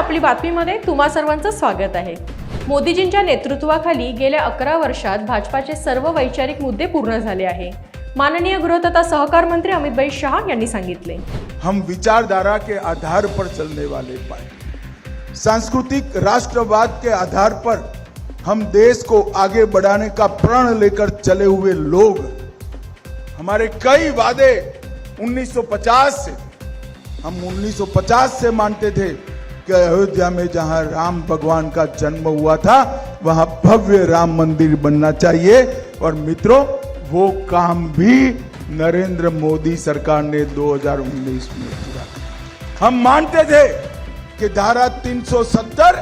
आपली बातमीमध्ये तुम्हा सर्वांचं स्वागत आहे. मोदीजींच्या नेतृत्वाखाली गेल्या अकरा वर्षात भाजपाचे सर्व वैचारिक मुद्दे पूर्ण झाले आहे. माननीय गृह तथा सहकार मंत्री अमितभाई शहा यांनी सांगितले. हम विचारधारा के आधार पर चलने वाले पाए. सांस्कृतिक राष्ट्रवाद के आधार पर हम देश को आगे बढ़ाने का प्रण लेकर चले हुए लोग हमारे कई वादे 1950 से हम 1950 से मानते थे। कि अयोध्या में जहाँ राम भगवान का जन्म हुआ था, वहाँ भव्य राम मंदिर बनना चाहिए। और मित्रों, वो काम भी नरेंद्र मोदी सरकार ने 2019 में किया। हम मानते थे कि धारा 370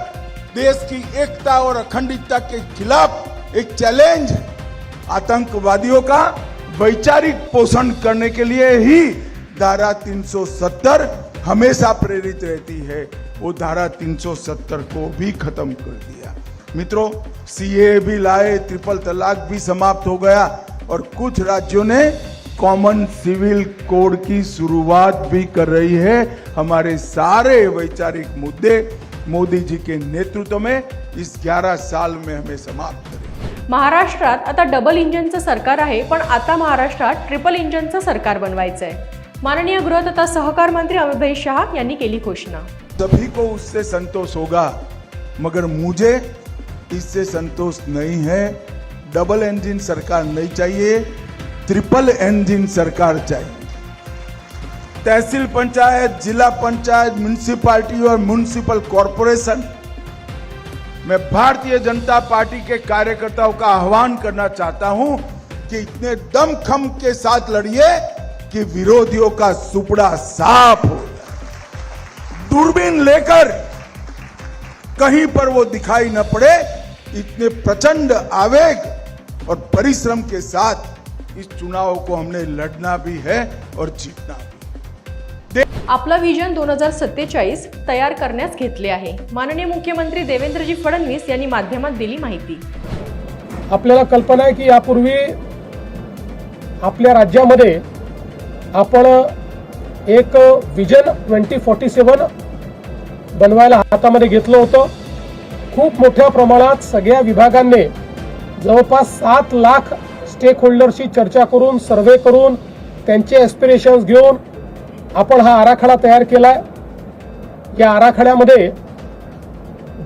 देश की एकता और अखंडता के खिलाफ एक चैलेंज आतंकवादियों का वैचारिक पोषण करने के लिए ही धारा 370 हमेशा प्रेरित रहती है। वो धारा 370 को भी खत्म कर दिया। मित्रों सीए भी लाए ट्रिपल तलाक भी समाप्त हो गया और कुछ राज्यों ने कॉमन सिविल कोड की शुरुआत भी कर रही है। हमारे सारे वैचारिक मुद्दे मोदी जी के नेतृत्व में इस 11 साल में हमें समाप्त करें। महाराष्ट्रात आता डबल इंजनचं सरकार आहे पण आता महाराष्ट्रात ट्रिपल इंजनचं सरकार बनवायचं आहे माननीय गृह तथा सहकार मंत्री अमितभाई शहा यांनी केली घोषणा. सभी को उससे संतोष होगा, मगर मुझे इससे संतोष नहीं है। डबल इंजन सरकार नहीं चाहिए ट्रिपल इंजन सरकार चाहिए। तहसील पंचायत, जिला पंचायत म्यूनिसिपालिटी और म्यूनिसिपल कॉरपोरेशन मैं भारतीय जनता पार्टी के कार्यकर्ताओं का आह्वान करना चाहता हूँ कि इतने दमखम के साथ लड़िए। कि विरोधियों का सुपड़ा साफ हो दूरबीन लेकर कहीं पर वो दिखाई न पड़े इतने प्रचंड आवेग और परिश्रम के साथ इस चुनाव को हमने लड़ना भी है और जीतना भी आपलं विजन दोन हजार सत्तेचाळीस तयार करण्यास घेतले आहे. माननीय मुख्यमंत्री देवेंद्रजी फडणवीस यांनी माध्यमात दिली माहिती. आपल्याला कल्पना आहे की यापूर्वी आपल्या राज्यामध्ये आपण एक विजन ट्वेंटी फोर्टी सेवन बनवायला हातामध्ये घेतलं होतं. खूप मोठ्या प्रमाणात सगळ्या विभागांनी जवळपास सात लाख स्टेक होल्डरशी चर्चा करून सर्वे करून त्यांचे एस्पिरेशन्स घेऊन आपण हा आराखडा तयार केला आहे या आराखड्यामध्ये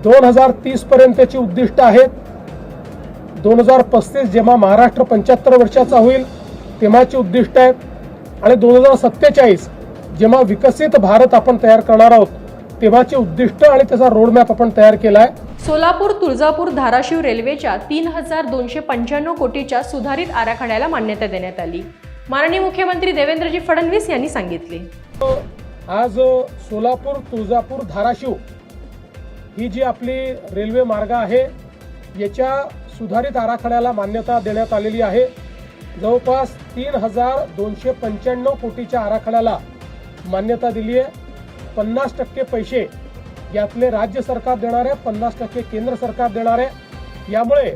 दोन हजार तीसपर्यंतची उद्दिष्ट आहेत. दोन हजार पस्तीस जेव्हा महाराष्ट्र पंच्याहत्तर वर्षाचा होईल तेव्हाची उद्दिष्ट आहेत. आणि दोन हजार सत्तेचाळीस जेव्हा विकसित भारत आपण तयार करणार आहोत तेव्हाची उद्दिष्ट आणि त्याचा रोडमॅप आपण तयार केला आहे सोलापूर तुळजापूर धाराशिव रेल्वेच्या तीन हजार दोनशे पंच्याण्णव कोटीच्या सुधारित आराखड्याला मान्यता देण्यात आली. माननीय मुख्यमंत्री देवेंद्रजी फडणवीस यांनी सांगितले. आज सोलापूर तुळजापूर धाराशिव ही जी आपली रेल्वे मार्ग आहे याच्या सुधारित आराखड्याला मान्यता देण्यात आलेली आहे. जवळपास तीन हजार दोनशे पंच्याण्णव कोटीच्या आराखड्याला मान्यता दिली आहे. पन्नास टक्के पैसे यातले राज्य सरकार देणार आहे पन्नास टक्के केंद्र सरकार देणार आहे. यामुळे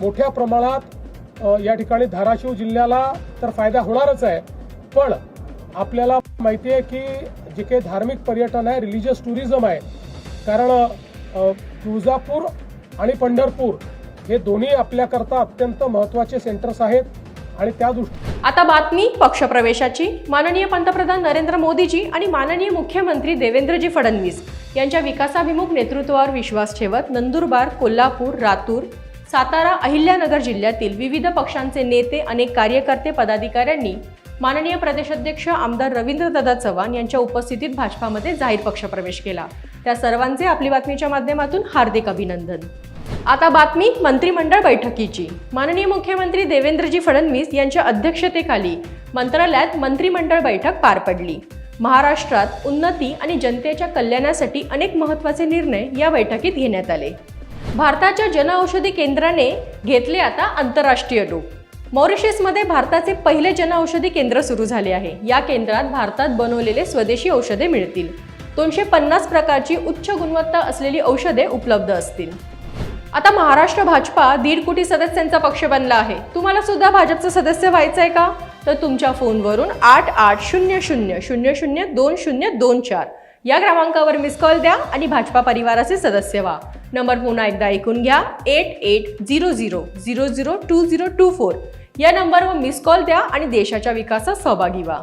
मोठ्या प्रमाणात या ठिकाणी धाराशिव जिल्ह्याला तर फायदा होणारच आहे. पण आपल्याला माहिती आहे की जे काही धार्मिक पर्यटन आहे रिलिजियस टुरिझम आहे कारण तुळजापूर आणि पंढरपूर हे दोन्ही आपल्याकरता अत्यंत महत्त्वाचे सेंटर्स आहेत. आणि त्या दृष्टी आता बातमी पक्षप्रवेशाची. माननीय पंतप्रधान नरेंद्र मोदीजी आणि माननीय मुख्यमंत्री देवेंद्रजी फडणवीस यांच्या विकासाभिमुख नेतृत्वावर विश्वास ठेवत नंदुरबार कोल्हापूर रातूर सातारा अहिल्यानगर जिल्ह्यातील विविध पक्षांचे नेते अनेक कार्यकर्ते पदाधिकाऱ्यांनी माननीय प्रदेशाध्यक्ष आमदार रवींद्रदादा चव्हाण यांच्या उपस्थितीत भाजपामध्ये जाहीर पक्षप्रवेश केला. त्या सर्वांचे आपली बातमीच्या माध्यमातून हार्दिक अभिनंदन. आता बातमी मंत्रिमंडळ बैठकीची. माननीय मुख्यमंत्री देवेंद्रजी फडणवीस यांच्या अध्यक्षतेखाली मंत्रालयात मंत्रिमंडळ बैठक पार पडली. महाराष्ट्रात उन्नती आणि जनतेच्या कल्याणासाठी अनेक महत्त्वाचे निर्णय या बैठकीत घेण्यात आले. भारताच्या जनऔषधी केंद्राने घेतले आता आंतरराष्ट्रीय रूप मॉरिशसमध्ये भारताचे पहिले जनऔषधी केंद्र सुरू झाले आहे. या केंद्रात भारतात बनवलेले स्वदेशी औषधे मिळतील. दोनशे पन्नास प्रकारची उच्च गुणवत्ता असलेली औषधे उपलब्ध असतील. आता महाराष्ट्र भाजपा दीड कोटी सदस्यांचा पक्ष बनला आहे. तुम्हाला सुद्धा भाजपचं सदस्य व्हायचं आहे का? तर तुमच्या फोनवरून आठ आठ शून्य शून्य शून्य शून्य दोन शून्य दोन चार. या क्रमांकावर मिस कॉल द्या आणि भाजपा परिवाराचे सदस्य व्हा. नंबर पुन्हा एकदा ऐकून घ्या. Eight eight zero zero zero zero two zero two four या नंबरवर मिस कॉल द्या आणि देशाच्या विकासात सहभागी व्हा.